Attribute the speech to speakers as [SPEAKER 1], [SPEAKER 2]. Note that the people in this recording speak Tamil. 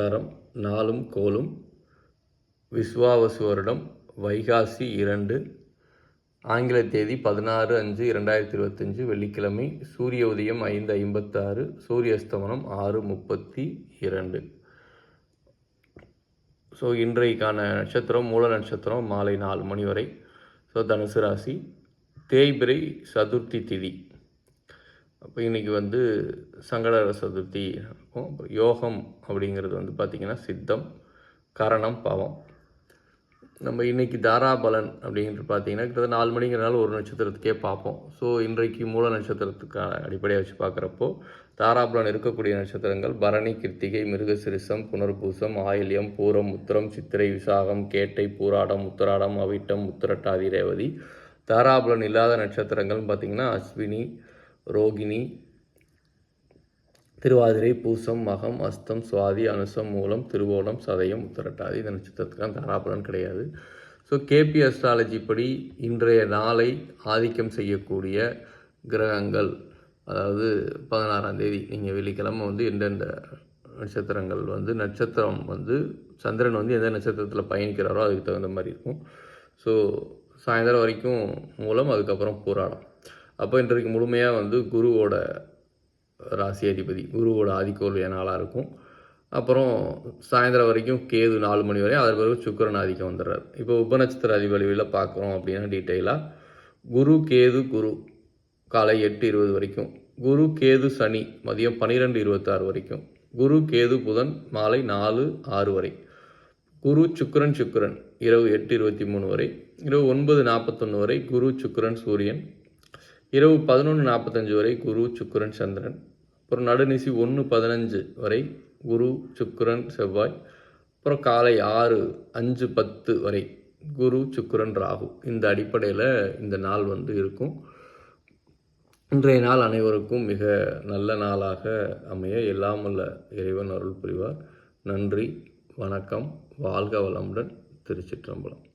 [SPEAKER 1] வாரம் நாளும் கோலும் விஸ்வாவசு வருடம் வைகாசி இரண்டு ஆங்கில தேதி பதினாறு அஞ்சு இரண்டாயிரத்தி இருபத்தஞ்சு வெள்ளிக்கிழமை சூரிய உதயம் ஐந்து ஐம்பத்தாறு சூரிய அஸ்தமனம் ஆறு முப்பத்தி இரண்டு. ஸோ இன்றைக்கான நட்சத்திரம் மூல நட்சத்திரம் மாலை நாலு மணி வரை. ஸோ தனுசு ராசி தேய்பிரை சதுர்த்தி திதி. அப்போ இன்றைக்கி வந்து சங்கடர சதுர்த்தி இருக்கும் யோகம் அப்படிங்கிறது வந்து பார்த்திங்கன்னா சித்தம் கரணம் பாவம். நம்ம இன்றைக்கி தாராபலன் அப்படின்ட்டு பார்த்தீங்கன்னா கிட்டத்தட்ட நாலு மணிங்கிறனால ஒரு நட்சத்திரத்துக்கே பார்ப்போம் ஸோ இன்றைக்கு மூல நட்சத்திரத்துக்கான அடிப்படையாக வச்சு பார்க்குறப்போ தாராபலன் இருக்கக்கூடிய நட்சத்திரங்கள் பரணி கிருத்திகை மிருகசிரிசம் புனர்பூசம் ஆயில்யம் பூரம் உத்திரம் சித்திரை விசாகம் கேட்டை பூராடம் உத்திராடம் அவிட்டம் உத்திரட்டாதி ரேவதி. தாராபலன் இல்லாத நட்சத்திரங்கள்னு பார்த்திங்கன்னா அஸ்வினி ரோகிணி திருவாதிரை பூசம் மகம் அஸ்தம் சுவாதி அனுசம் மூலம் திருவோணம் சதயம் உத்தரட்டாதி இந்த நட்சத்திரத்துக்கெல்லாம் தாராபலன் கிடையாது. ஸோ கேபி அஸ்ட்ராலஜி படி இன்றைய நாளை ஆதிக்கம் செய்யக்கூடிய கிரகங்கள் அதாவது பதினாறாம் தேதி நீங்கள் வெள்ளிக்கிழமை வந்து எந்தெந்த நட்சத்திரங்கள் வந்து நட்சத்திரம் வந்து சந்திரன் வந்து எந்த நட்சத்திரத்தில் பயணிக்கிறாரோ அதுக்கு தகுந்த மாதிரி இருக்கும். ஸோ சாயந்தரம் வரைக்கும் மூலம் அதுக்கப்புறம் போராடும். அப்போ இன்றைக்கு முழுமையாக வந்து குருவோட ராசி அதிபதி குருவோட ஆதிக்கோல் நாளாக இருக்கும். அப்புறம் சாயந்தரம் வரைக்கும் கேது நாலு மணி வரையும் அதற்கு பிறகு சுக்கரன் ஆதிக்கம் வந்துடுறார். இப்போ உபநட்சத்திர அதிபலிவில் பார்க்குறோம் அப்படின்னா டீட்டெயிலாக குரு கேது குரு காலை எட்டு இருபது வரைக்கும் குரு கேது சனி மதியம் பன்னிரெண்டு இருபத்தாறு வரைக்கும் குரு கேது புதன் மாலை நாலு ஆறு வரை குரு சுக்கரன் சுக்கரன் இரவு எட்டு இருபத்தி மூணு வரை இரவு ஒன்பது நாற்பத்தொன்று வரை குரு சுக்கரன் சூரியன் இரவு பதினொன்று நாற்பத்தஞ்சு வரை குரு சுக்கரன் சந்திரன். அப்புறம் நடுநிசி ஒன்று பதினஞ்சு வரை குரு சுக்கரன் செவ்வாய். அப்புறம் காலை ஆறு அஞ்சு பத்து வரை குரு சுக்கரன் ராகு. இந்த அடிப்படையில் இந்த நாள் வந்து இருக்கும். இன்றைய நாள் அனைவருக்கும் மிக நல்ல நாளாக அமைய எல்லாம் வல்ல இறைவன் அருள் புரிவார். நன்றி வணக்கம் வாழ்க வளமுடன் திருச்சிற்றம்பலம்.